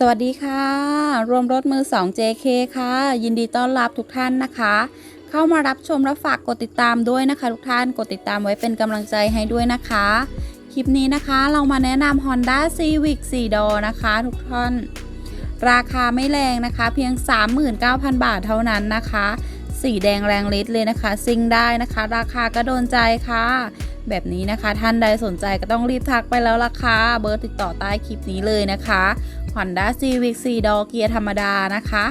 สวัสดีค่ะ รวมรถมือ 2 JK ค่ะ ยินดีต้อนรับทุกท่านนะคะ เข้ามารับชมและฝากกดติดตามด้วยนะคะ ทุกท่านกดติดตามไว้เป็นกำลังใจให้ด้วยนะคะ คลิปนี้นะคะเรามาแนะนำ Honda Civic 4 ดอนะคะ ทุกท่าน ราคาไม่แรงนะคะ เพียง 39,000 บาทเท่านั้นนะคะ สีแดงแรงฤทธิ์เลยนะคะ ซิงได้นะคะ ราคาก็โดนใจค่ะ แบบนี้นะคะท่านใดสนใจก็ต้องรีบทักไปแล้วล่ะค่ะ เบอร์ติดต่อใต้คลิปนี้เลยนะคะ Honda Civic 4 ดอเกียร์ธรรมดานะคะ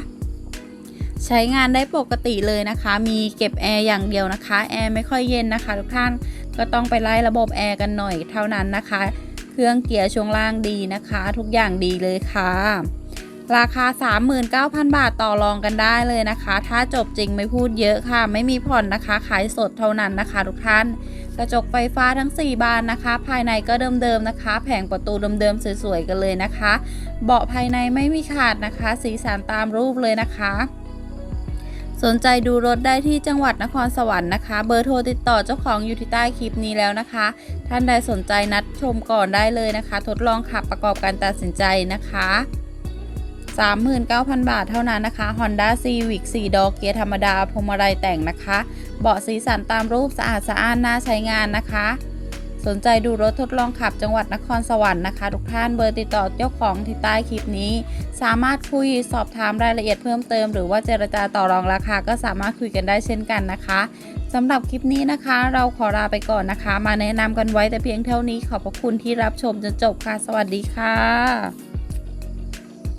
ใช้งานได้ปกติเลยนะคะ มีเก็บแอร์อย่างเดียวนะคะ แอร์ไม่ค่อยเย็นนะคะ ทุกท่าน ก็ต้องไปไล่ระบบแอร์กันหน่อยเท่านั้นนะคะ เครื่องเกียร์ช่วงล่างดีนะคะ ทุกอย่างดีเลยค่ะ ราคา 39,000 บาทต่อรองกันได้เลยนะคะ ถ้าจบจริงไม่พูดเยอะค่ะ ไม่มีผ่อนนะคะ ขายสดเท่านั้นนะคะทุกท่าน กระจกไฟฟ้าทั้ง 4 บานนะคะ ภายในก็เดิมๆนะคะ แผงประตูเดิมๆสวยๆกันเลยนะคะ เบาะภายในไม่มีขาดนะคะ สีสันตามรูปเลยนะคะ สนใจดูรถได้ที่จังหวัดนครสวรรค์นะคะ เบอร์โทรติดต่อเจ้าของอยู่ที่ใต้คลิปนี้แล้วนะคะ ท่านใดสนใจนัดชมก่อนได้เลยนะคะ ทดลองขับประกอบการตัดสินใจนะคะ 39,000 บาทเท่านั้นนะคะ Honda Civic 4 ดอกเกียร์ธรรมดาพวงมาลัยแต่งนะคะ เบาะสีสันตามรูปสะอาดสะอ้านน่าใช้งานนะคะ สนใจดูรถทดลองขับจังหวัดนครสวรรค์นะคะ ทุกท่านเบอร์ติดต่อเจ้าของที่ใต้คลิปนี้ สามารถคุยสอบถามรายละเอียดเพิ่มเติม หรือว่าเจรจาต่อรองราคาก็สามารถคุยกันได้เช่นกันนะคะสำหรับคลิปนี้นะคะ เราขอลาไปก่อนนะคะ มาแนะนำกันไว้แต่เพียงเท่านี้ขอบพระคุณที่รับชมจนจบค่ะ สวัสดีค่ะ